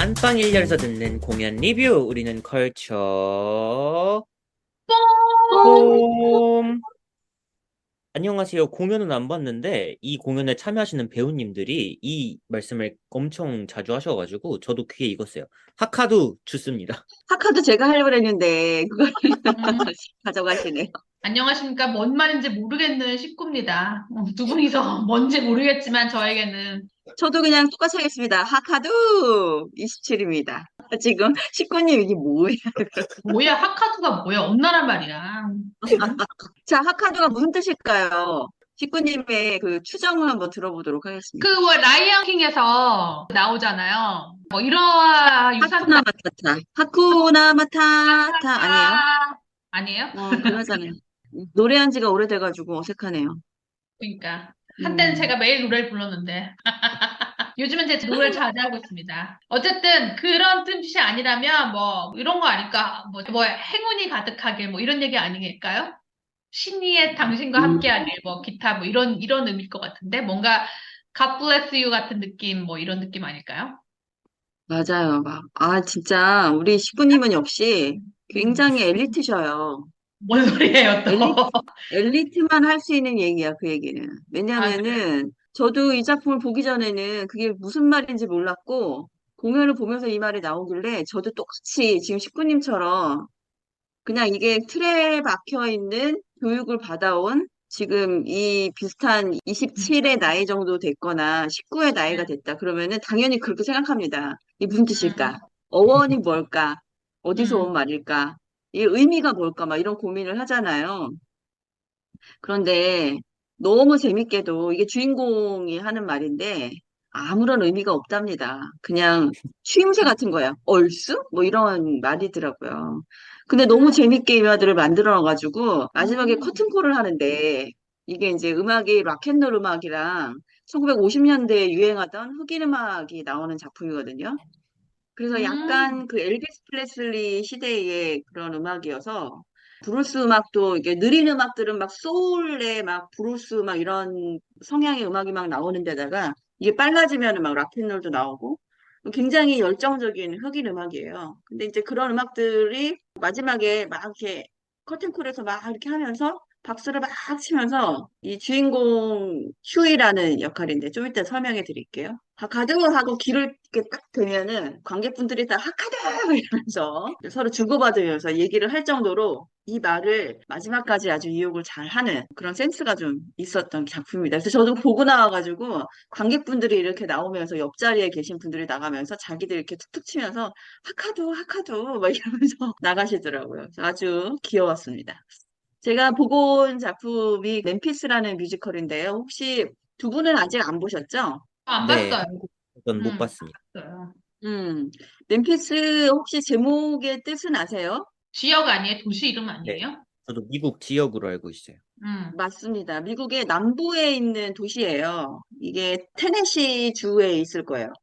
안방 1열에서 듣는 공연 리뷰 우리는 컬처 홈 안녕하세요. 공연은 안 봤는데 이 공연에 참여하시는 배우님들이 이 말씀을 엄청 자주 하셔가지고 저도 귀에 익었어요. 하카두 주스입니다. 하카도 제가 하려고 했는데 그걸 음, 가져가시네요. 안녕하십니까. 뭔 말인지 모르겠는 식구입니다. 어, 두 분이서 뭔지 모르겠지만 저에게는 저도 그냥 똑같이 하겠습니다. 하카도 27입니다. 지금 식구님 이게 뭐예요? 뭐야 하카두가 뭐야 엄나란 말이야. 자, 하카도가 무슨 뜻일까요? 식구님의 그 추정을 한번 들어보도록 하겠습니다. 그 뭐 라이언 킹에서 나오잖아요. 뭐 이러한 유산 하쿠나 마타타. 하쿠나 마타타 아니에요? 아니에요? 어, 그러잖아요. 노래한 지가 오래돼가지고 어색하네요. 그러니까 한때는 음. 제가 매일 노래를 불렀는데 요즘은 제 노래를 자제하고 있습니다. 어쨌든 그런 뜻이 아니라면 뭐 이런 거 아닐까? 뭐, 뭐 행운이 가득하게 뭐 이런 얘기 아니겠까요? 신이의 당신과 음. 함께하길 뭐 기타 뭐 이런 이런 의미일 것 같은데 뭔가 God bless you 같은 느낌 뭐 이런 느낌 아닐까요? 맞아요. 막, 아, 진짜 우리 식구님은 역시 굉장히 엘리트셔요. 뭔 소리예요 또? 엘리트? 엘리트 만 할 수 있는 얘기야, 그 얘기는. 왜냐하면은, 저도 이 작품을 보기 전에는 그게 무슨 말인지 몰랐고, 공연을 보면서 이 말이 나오길래, 저도 똑같이 지금 식구님처럼, 그냥 이게 틀에 박혀 있는 교육을 받아온, 지금 이 비슷한 27의 나이 정도 됐거나, 19의 나이가 됐다. 그러면은 당연히 그렇게 생각합니다. 이게 무슨 뜻일까? 어원이 뭘까? 어디서 온 음. 말일까? 이 의미가 뭘까? 막 이런 고민을 하잖아요. 그런데 너무 재밌게도 이게 주인공이 하는 말인데 아무런 의미가 없답니다. 그냥 추임새 같은 거야. 얼쑤? 뭐 이런 말이더라고요. 근데 너무 재밌게 이 말들을 만들어가지고 마지막에 음. 커튼콜을 하는데 이게 이제 음악이 락앤롤 음악이랑 1950년대에 유행하던 흑인 음악이 나오는 작품이거든요. 그래서 약간 음. 그 엘비스 프레슬리 시대의 그런 음악이어서 브루스 음악도 이게 느린 음악들은 막 소울에 막 브루스 막 이런 성향의 음악이 막 나오는 데다가 이게 빨라지면은 막 락앤롤도 나오고 굉장히 열정적인 흑인 음악이에요. 근데 이제 그런 음악들이 마지막에 막 이렇게 커튼콜에서 막 이렇게 하면서 박수를 막 치면서 이 주인공 휴이라는 역할인데 좀 이따 설명해 드릴게요. 하카드 하고 귀를 이렇게 딱 대면은 관객분들이 다 하카드 이러면서 서로 주고받으면서 얘기를 할 정도로 이 말을 마지막까지 아주 이용을 잘 하는 그런 센스가 좀 있었던 작품입니다. 그래서 저도 보고 나와가지고 관객분들이 이렇게 나오면서 옆자리에 계신 분들이 나가면서 자기들 이렇게 툭툭 치면서 하카드 하카드 막 이러면서 나가시더라고요. 아주 귀여웠습니다. 제가 보고 온 작품이 멤피스라는 뮤지컬인데요. 혹시 두 분은 아직 안 보셨죠? 안 네, 봤어요. 전못 음, 봤습니다. 봤어요. 음, 멤피스 혹시 제목의 뜻은 아세요? 지역 아니에요? 도시 이름 네, 아니에요? 저도 미국 지역으로 알고 있어요. 음. 맞습니다. 미국의 남부에 있는 도시예요. 이게 테네시 주에 있을 거예요.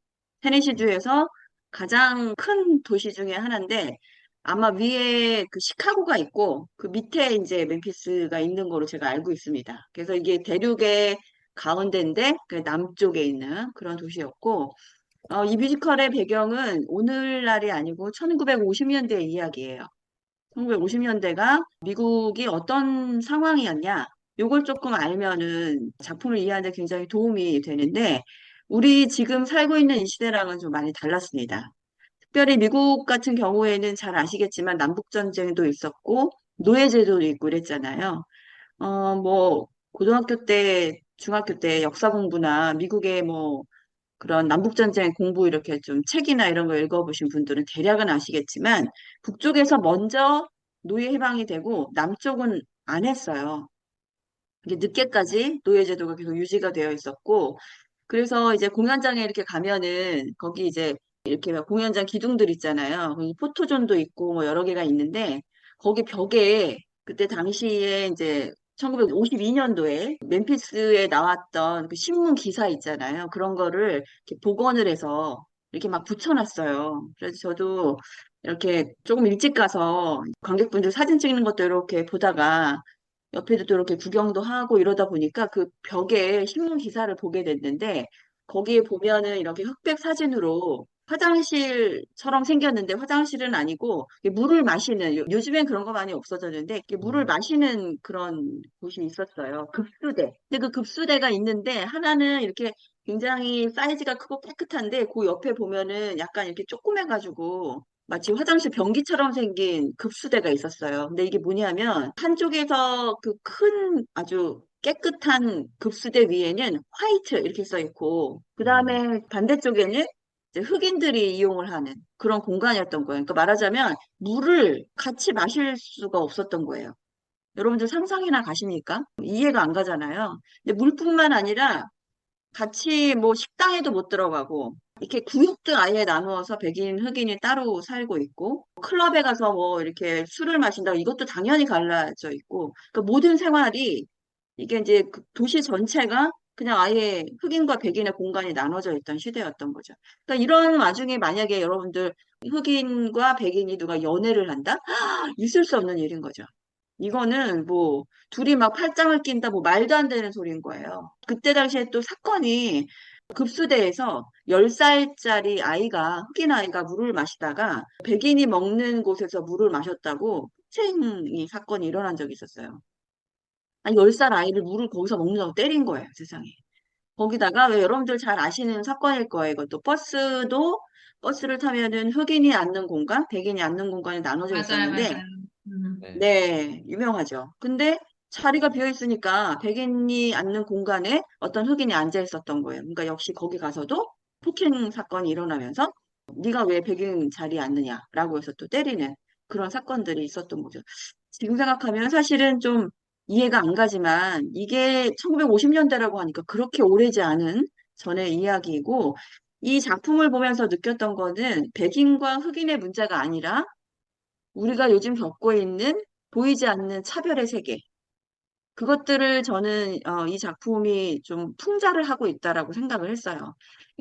테네시 주에서 가장 큰 도시 중에 하나인데 아마 위에 그 시카고가 있고 그 밑에 이제 멤피스가 있는 거로 제가 알고 있습니다. 그래서 이게 대륙의 가운데인데 그 남쪽에 있는 그런 도시였고 어, 이 뮤지컬의 배경은 오늘날이 아니고 1950년대 이야기예요. 1950년대가 미국이 어떤 상황이었냐, 요걸 조금 알면은 작품을 이해하는 데 굉장히 도움이 되는데, 우리 지금 살고 있는 이 시대랑은 좀 많이 달랐습니다. 특별히 미국 같은 경우에는 잘 아시겠지만 남북전쟁도 있었고, 노예제도도 있고 이랬잖아요. 어, 뭐, 고등학교 때, 중학교 때 역사 공부나 미국의 뭐, 그런 남북전쟁 공부 이렇게 좀 책이나 이런 거 읽어보신 분들은 대략은 아시겠지만 북쪽에서 먼저 노예 해방이 되고 남쪽은 안 했어요. 이게 늦게까지 노예제도가 계속 유지가 되어 있었고 그래서 이제 공연장에 이렇게 가면은 거기 이제 이렇게 막 공연장 기둥들 있잖아요. 포토존도 있고 뭐 여러 개가 있는데 거기 벽에 그때 당시에 이제 1952년도에 멤피스에 나왔던 그 신문 기사 있잖아요. 그런 거를 이렇게 복원을 해서 이렇게 막 붙여놨어요. 그래서 저도 이렇게 조금 일찍 가서 관객분들 사진 찍는 것도 이렇게 보다가 옆에도 또 이렇게 구경도 하고 이러다 보니까 그 벽에 신문 기사를 보게 됐는데 거기에 보면은 이렇게 흑백 사진으로 화장실처럼 생겼는데 화장실은 아니고 물을 마시는 요- 요즘엔 그런 거 많이 없어졌는데 이게 물을 음. 마시는 그런 곳이 있었어요. 급수대. 근데 그 급수대가 있는데 하나는 이렇게 굉장히 사이즈가 크고 깨끗한데 그 옆에 보면은 약간 이렇게 조그매가지고 마치 화장실 변기처럼 생긴 급수대가 있었어요. 근데 이게 뭐냐면 한쪽에서 그 큰 아주 깨끗한 급수대 위에는 화이트 이렇게 써 있고 그 다음에 반대쪽에는 흑인들이 이용을 하는 그런 공간이었던 거예요. 그러니까 말하자면 물을 같이 마실 수가 없었던 거예요. 여러분들 상상이나 가십니까? 이해가 안 가잖아요. 근데 물뿐만 아니라 같이 뭐 식당에도 못 들어가고 이렇게 구역도 아예 나누어서 백인, 흑인이 따로 살고 있고 클럽에 가서 뭐 이렇게 술을 마신다 이것도 당연히 갈라져 있고 그러니까 모든 생활이 이게 이제 그 도시 전체가 그냥 아예 흑인과 백인의 공간이 나눠져 있던 시대였던 거죠. 그러니까 이런 와중에 만약에 여러분들 흑인과 백인이 누가 연애를 한다? 있을 수 없는 일인 거죠. 이거는 뭐 둘이 막 팔짱을 낀다 뭐 말도 안 되는 소리인 거예요. 그때 당시에 또 사건이 급수대에서 10살짜리 아이가 흑인 아이가 물을 마시다가 백인이 먹는 곳에서 물을 마셨다고 폭행이 사건이 일어난 적이 있었어요. 아니 10살 아이를 물을 거기서 먹는다고 때린 거예요, 세상에. 거기다가 왜 여러분들 잘 아시는 사건일 거예요. 이것도 버스도 버스를 타면은 흑인이 앉는 공간, 백인이 앉는 공간이 나눠져 맞아요, 있었는데 맞아요. 음. 네. 네, 유명하죠. 근데 자리가 비어 있으니까 백인이 앉는 공간에 어떤 흑인이 앉아 있었던 거예요. 그러니까 역시 거기 가서도 폭행 사건이 일어나면서 네가 왜 백인 자리에 앉느냐라고 해서 또 때리는 그런 사건들이 있었던 거죠. 지금 생각하면 사실은 좀 이해가 안 가지만 이게 1950년대라고 하니까 그렇게 오래지 않은 전의 이야기이고 이 작품을 보면서 느꼈던 거는 백인과 흑인의 문제가 아니라 우리가 요즘 겪고 있는 보이지 않는 차별의 세계. 그것들을 저는 어, 이 작품이 좀 풍자를 하고 있다라고 생각을 했어요.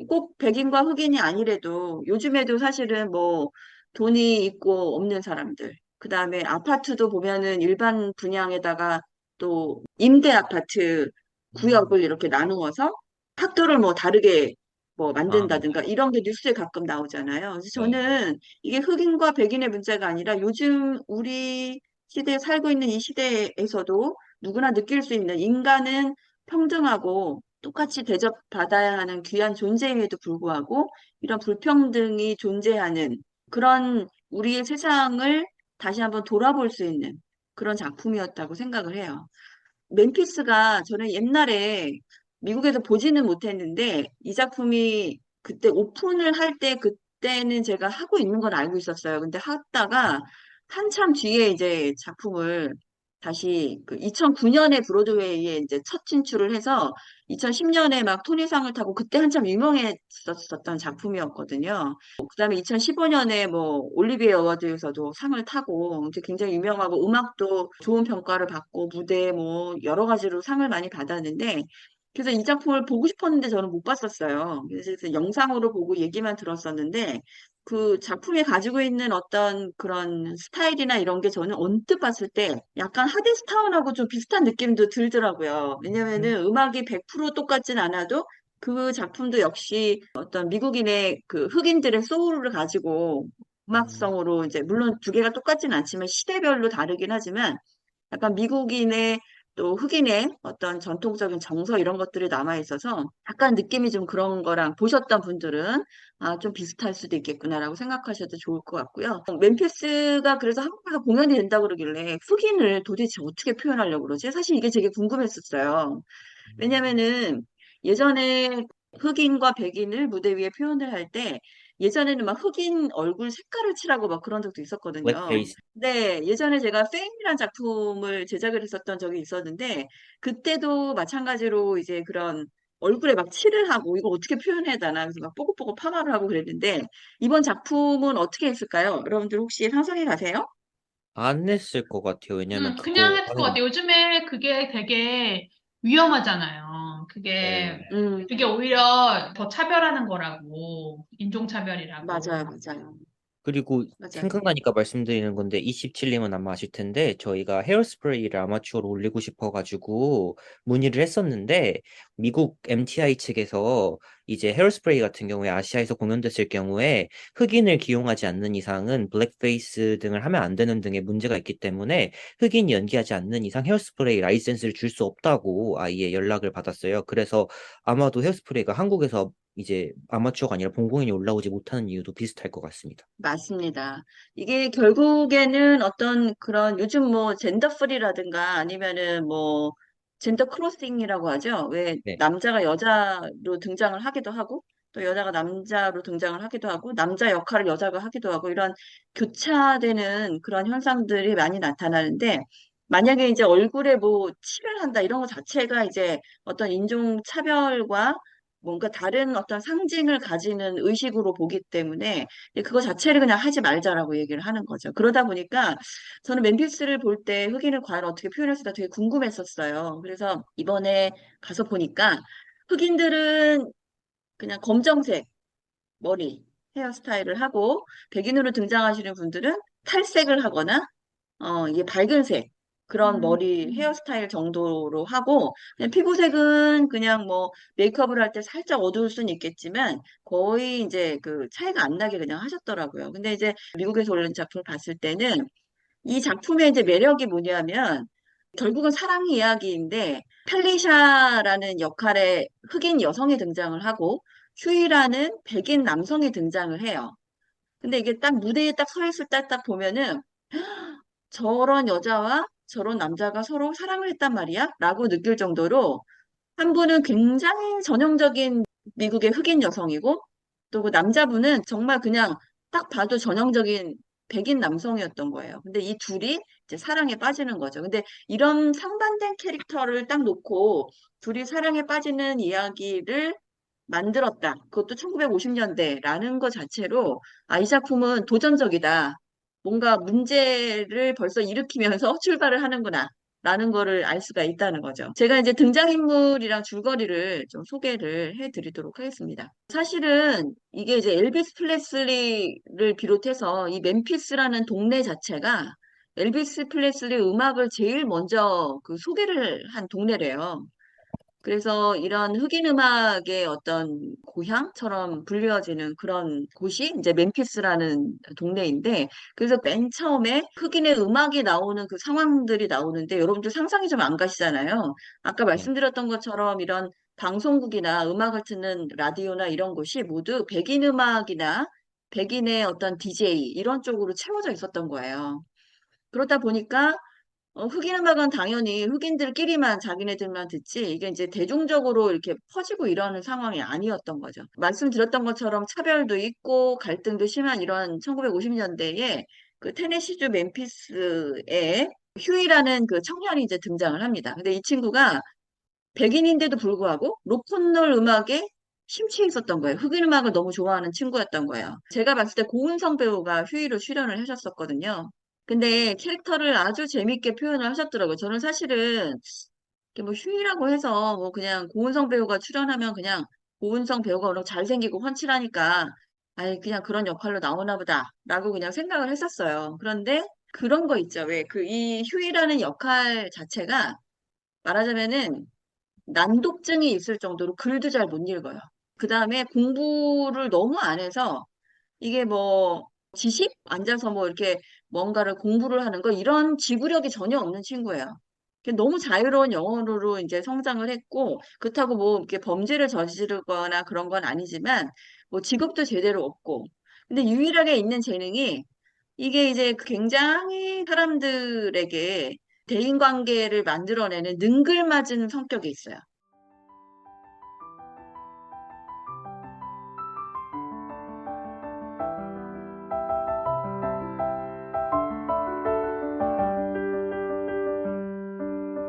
꼭 백인과 흑인이 아니래도 요즘에도 사실은 뭐 돈이 있고 없는 사람들, 그 다음에 아파트도 보면은 일반 분양에다가 또 임대 아파트 구역을 이렇게 나누어서 학도를 뭐 다르게 뭐 만든다든가 이런 게 뉴스에 가끔 나오잖아요. 그래서 저는 이게 흑인과 백인의 문제가 아니라 요즘 우리 시대에 살고 있는 이 시대에서도 누구나 느낄 수 있는 인간은 평등하고 똑같이 대접받아야 하는 귀한 존재임에도 불구하고 이런 불평등이 존재하는 그런 우리의 세상을 다시 한번 돌아볼 수 있는 그런 작품이었다고 생각을 해요. 멤피스가 저는 옛날에 미국에서 보지는 못했는데 이 작품이 그때 오픈을 할 때 그때는 제가 하고 있는 건 알고 있었어요. 근데 하다가 한참 뒤에 이제 작품을 다시 그 2009년에 브로드웨이에 이제 첫 진출을 해서 2010년에 막 토니상을 타고 그때 한참 유명했었던 작품이었거든요. 그다음에 2015년에 뭐 올리비에 어워드에서도 상을 타고 굉장히 유명하고 음악도 좋은 평가를 받고 무대 뭐 여러 가지로 상을 많이 받았는데 그래서 이 작품을 보고 싶었는데 저는 못 봤었어요. 그래서 영상으로 보고 얘기만 들었었는데 그 작품이 가지고 있는 어떤 그런 스타일이나 이런 게 저는 언뜻 봤을 때 약간 하데스타운하고 좀 비슷한 느낌도 들더라고요. 왜냐면은 음악이 100% 똑같진 않아도 그 작품도 역시 어떤 미국인의 그 흑인들의 소울을 가지고 음악성으로 이제 물론 두 개가 똑같진 않지만 시대별로 다르긴 하지만 약간 미국인의 또 흑인의 어떤 전통적인 정서 이런 것들이 남아 있어서 약간 느낌이 좀 그런 거랑 보셨던 분들은 아, 좀 비슷할 수도 있겠구나라고 생각하셔도 좋을 것 같고요. 멤피스가 그래서 한국에서 공연이 된다고 그러길래 흑인을 도대체 어떻게 표현하려고 그러지? 사실 이게 되게 궁금했었어요. 왜냐면은 예전에 흑인과 백인을 무대 위에 표현을 할 때 예전에는 막 흑인 얼굴 색깔을 칠하고 막 그런 적도 있었거든요. 네, 예전에 제가 페임이라는 작품을 제작을 했었던 적이 있었는데 그때도 마찬가지로 이제 그런 얼굴에 막 칠을 하고 이거 어떻게 표현해야 되나 그래서 막 뽀글뽀글 파마를 하고 그랬는데 이번 작품은 어떻게 했을까요? 여러분들 혹시 상상해 가세요? 안 했을 것 같아요. 왜냐면 음, 그냥 했을 것 하는- 같아요. 요즘에 그게 되게 위험하잖아요. 그게 네. 음, 그게 오히려 더 차별하는 거라고, 인종차별이라고. 맞아요, 맞아요. 그리고 맞아요. 생각나니까 말씀드리는 건데 27님은 아마 아실 텐데 저희가 헤어스프레이를 아마추어로 올리고 싶어 가지고 문의를 했었는데 미국 MTI 측에서 이제 헤어스프레이 같은 경우에 아시아에서 공연됐을 경우에 흑인을 기용하지 않는 이상은 블랙페이스 등을 하면 안 되는 등의 문제가 있기 때문에 흑인이 연기하지 않는 이상 헤어스프레이 라이센스를 줄 수 없다고 아예 연락을 받았어요. 그래서 아마도 헤어스프레이가 한국에서 이제 아마추어가 아니라 본공연이 올라오지 못하는 이유도 비슷할 것 같습니다. 맞습니다. 이게 결국에는 어떤 그런 요즘 뭐 젠더 프리라든가 아니면은 뭐 젠더 크로싱이라고 하죠. 왜 네. 남자가 여자로 등장을 하기도 하고 또 여자가 남자로 등장을 하기도 하고 남자 역할을 여자가 하기도 하고 이런 교차되는 그런 현상들이 많이 나타나는데 만약에 이제 얼굴에 뭐 칠을 한다 이런 것 자체가 이제 어떤 인종 차별과 뭔가 다른 어떤 상징을 가지는 의식으로 보기 때문에 그거 자체를 그냥 하지 말자라고 얘기를 하는 거죠. 그러다 보니까 저는 맨피스를 볼 때 흑인을 과연 어떻게 표현했을까 되게 궁금했었어요. 그래서 이번에 가서 보니까 흑인들은 그냥 검정색 머리, 헤어스타일을 하고 백인으로 등장하시는 분들은 탈색을 하거나 어, 이게 밝은색 그런 머리 음. 헤어스타일 정도로 하고 그냥 피부색은 그냥 뭐 메이크업을 할 때 살짝 어두울 수는 있겠지만 거의 이제 그 차이가 안 나게 그냥 하셨더라고요. 근데 이제 미국에서 올린 작품을 봤을 때는 이 작품의 이제 매력이 뭐냐면 결국은 사랑 이야기인데 펠리샤라는 역할의 흑인 여성이 등장을 하고 휴이라는 백인 남성이 등장을 해요. 근데 이게 딱 무대에 딱 서 있을 때 딱 보면은 저런 여자와 저런 남자가 서로 사랑을 했단 말이야? 라고 느낄 정도로 한 분은 굉장히 전형적인 미국의 흑인 여성이고 또 그 남자분은 정말 그냥 딱 봐도 전형적인 백인 남성이었던 거예요. 근데 이 둘이 이제 사랑에 빠지는 거죠. 근데 이런 상반된 캐릭터를 딱 놓고 둘이 사랑에 빠지는 이야기를 만들었다. 그것도 1950년대라는 것 자체로 아, 이 작품은 도전적이다. 뭔가 문제를 벌써 일으키면서 출발을 하는구나. 라는 거를 알 수가 있다는 거죠. 제가 이제 등장인물이랑 줄거리를 좀 소개를 해 드리도록 하겠습니다. 사실은 이게 이제 엘비스 플레슬리를 비롯해서 이 멤피스라는 동네 자체가 엘비스 플레슬리 음악을 제일 먼저 그 소개를 한 동네래요. 그래서 이런 흑인 음악의 어떤 고향처럼 불리워지는 그런 곳이 이제 멤피스라는 동네인데, 그래서 맨 처음에 흑인의 음악이 나오는 그 상황들이 나오는데, 여러분들 상상이 좀 안 가시잖아요. 아까 네. 말씀드렸던 것처럼 이런 방송국이나 음악을 듣는 라디오나 이런 곳이 모두 백인 음악이나 백인의 어떤 DJ 이런 쪽으로 채워져 있었던 거예요. 그러다 보니까 어, 흑인 음악은 당연히 흑인들끼리만 자기네들만 듣지 이게 이제 대중적으로 이렇게 퍼지고 이러는 상황이 아니었던 거죠. 말씀드렸던 것처럼 차별도 있고 갈등도 심한 이런 1950년대에 그 테네시주 멤피스에 휴이라는 그 청년이 이제 등장을 합니다. 근데 이 친구가 백인인데도 불구하고 로큰롤 음악에 심취해 있었던 거예요. 흑인 음악을 너무 좋아하는 친구였던 거예요. 제가 봤을 때 고은성 배우가 휴이로 출연을 하셨었거든요. 근데 캐릭터를 아주 재밌게 표현을 하셨더라고요. 저는 사실은 이렇게 뭐 휴이라고 해서 뭐 그냥 고은성 배우가 출연하면 그냥 고은성 배우가 워낙 잘생기고 훤칠하니까 아이 그냥 그런 역할로 나오나 보다라고 그냥 생각을 했었어요. 그런데 그런 거 있죠. 왜 그 이 휴이라는 역할 자체가 말하자면은 난독증이 있을 정도로 글도 잘 못 읽어요. 그 다음에 공부를 너무 안 해서 이게 뭐 지식? 앉아서 뭐 이렇게 뭔가를 공부를 하는 거 이런 지구력이 전혀 없는 친구예요. 너무 자유로운 영혼으로 이제 성장을 했고 그렇다고 뭐 이렇게 범죄를 저지르거나 그런 건 아니지만 뭐 직업도 제대로 없고 근데 유일하게 있는 재능이 이게 이제 굉장히 사람들에게 대인관계를 만들어내는 능글맞은 성격이 있어요.